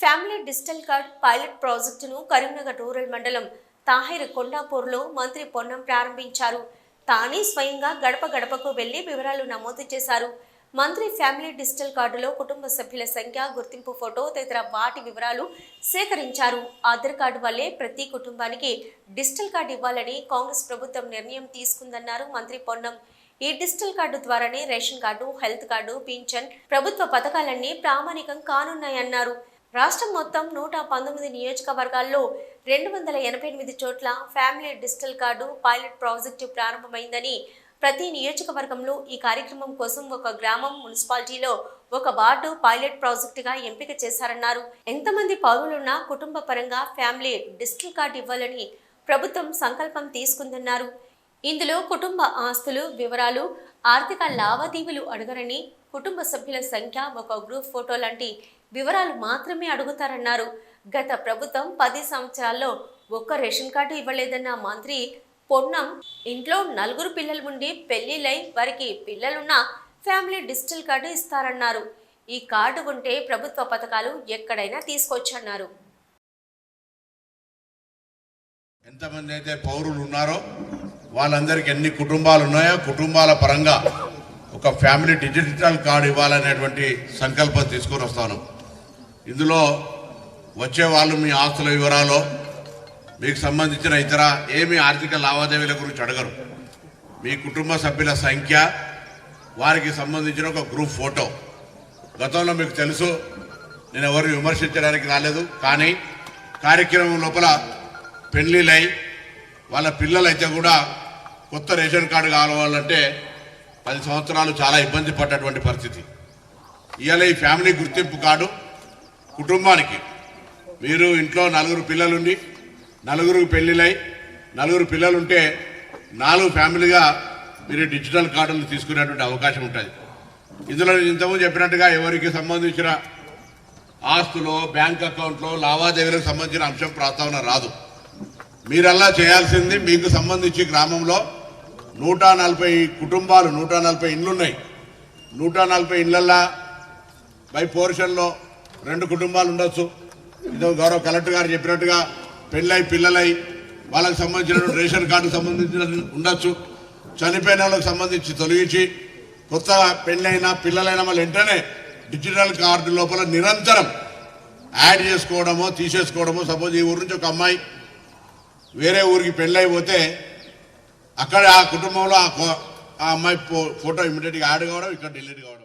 Family digital card pilot ప్రాజెక్టును Karimnagar rural మండలం తాహిర్ కొండాపూర్లో మంత్రి పొన్నం ప్రారంభించారు. తానే స్వయంగా గడప గడపకు వెళ్ళి వివరాలు నమోదు చేశారు. మంత్రి ఫ్యామిలీ డిజిటల్ కార్డులో కుటుంబ సభ్యుల సంఖ్య గుర్తింపు ఫోటో తదితర వాటి వివరాలు సేకరించారు. ఆధార్ కార్డు వల్లే ప్రతి కుటుంబానికి డిజిటల్ కార్డు ఇవ్వాలని కాంగ్రెస్ ప్రభుత్వం నిర్ణయం తీసుకుందన్నారు మంత్రి పొన్నం. ఈ డిజిటల్ కార్డు ద్వారానే రేషన్ కార్డు హెల్త్ కార్డు పింఛన్ ప్రభుత్వ పథకాలన్నీ ప్రామాణికం కానున్నాయన్నారు. రాష్ట్రం మొత్తం నూట పంతొమ్మిది నియోజకవర్గాల్లో రెండు వందల ఎనభై ఎనిమిది చోట్ల family digital card pilot project ప్రారంభమైందని ప్రతి నియోజకవర్గంలో ఈ కార్యక్రమం కోసం ఒక గ్రామం మున్సిపాలిటీలో ఒక వార్డు పైలట్ ప్రాజెక్టుగా ఎంపిక చేశారన్నారు. ఎంతమంది పౌరులున్నా కుటుంబ పరంగా ఫ్యామిలీ డిజిటల్ కార్డు ఇవ్వాలని ప్రభుత్వం సంకల్పం తీసుకుందన్నారు. ఇందులో కుటుంబ ఆస్తులు వివరాలు ఆర్థిక లావాదేవీలు అడగరని కుటుంబ సభ్యుల సంఖ్య ఒక గ్రూప్ ఫోటో లాంటి వివరాలు మాత్రమే అడుగుతారన్నారు. గత ప్రభుత్వం పది సంవత్సరాల్లో ఒక్క రేషన్ కార్డు ఇవ్వలేదన్న మంత్రి పొన్నం ఇంట్లో నలుగురు పిల్లలు ఉండి పెళ్ళిలై వారికి పిల్లలున్న ఫ్యామిలీ డిజిటల్ కార్డు ఇస్తారన్నారు. ఈ కార్డు ఉంటే ప్రభుత్వ పథకాలు ఎక్కడైనా తీసుకొచ్చన్నారు. ఎంతమంది అయితే పౌరులు ఉన్నారో వాళ్ళందరికీ ఎన్ని కుటుంబాలు ఉన్నాయో కుటుంబాల పరంగా ఒక ఫ్యామిలీ డిజిటల్ కార్డు ఇవ్వాలనేటువంటి సంకల్పం తీసుకొని వస్తాను. ఇందులో వచ్చే వాళ్ళు మీ ఆస్తుల వివరాలు మీకు సంబంధించిన ఇతర ఏమి ఆర్థిక లావాదేవీల గురించి అడగరు. మీ కుటుంబ సభ్యుల సంఖ్య వారికి సంబంధించిన ఒక గ్రూప్ ఫోటో గతంలో మీకు తెలుసు నేను ఎవరు విమర్శించడానికి రాలేదు కానీ కార్యక్రమం లోపల పెళ్ళిలై వాళ్ళ పిల్లలైతే కూడా కొత్త రేషన్ కార్డు కావాలంటే పది సంవత్సరాలు చాలా ఇబ్బంది పడ్డటువంటి పరిస్థితి. ఇవాళ ఈ ఫ్యామిలీ గుర్తింపు కార్డు కుటుంబానికి. మీరు ఇంట్లో నలుగురు పిల్లలుండి నలుగురు పెళ్ళిళ్ళై నలుగురు పిల్లలుంటే నాలుగు ఫ్యామిలీగా మీరు డిజిటల్ కార్డులు తీసుకునేటువంటి అవకాశం ఉంటుంది. ఇందులో ఇంతకుముందు చెప్పినట్టుగా ఎవరికి సంబంధించిన ఆస్తులో బ్యాంక్ అకౌంట్లో లావాదేవీలకు సంబంధించిన అంశం ప్రస్తావన రాదు. మీరల్లా చేయాల్సింది మీకు సంబంధించి గ్రామంలో నూట నలభై కుటుంబాలు నూట నలభై ఇండ్లు నూట నలభై ఇండ్లల్లా బై పోర్షన్లో రెండు కుటుంబాలు ఉండొచ్చు. ఇదో గౌరవ కలెక్టర్ గారు చెప్పినట్టుగా పెళ్ళై పిల్లలై వాళ్ళకి సంబంధించిన రేషన్ కార్డు సంబంధించిన ఉండొచ్చు. చనిపోయిన వాళ్ళకి సంబంధించి తొలగించి కొత్త పెళ్ళైనా పిల్లలైనా వాళ్ళు వెంటనే డిజిటల్ కార్డు లోపల నిరంతరం యాడ్ చేసుకోవడమో తీసేసుకోవడమో సపోజ్ ఈ ఊరి నుంచి ఒక అమ్మాయి వేరే ఊరికి పెళ్ళైపోతే అక్కడ ఆ కుటుంబంలో ఆ కో- ఆ అమ్మాయి ఫోటో ఇమీడియట్గా యాడ్ కావడం ఇక్కడ డిలీట్ కావడం.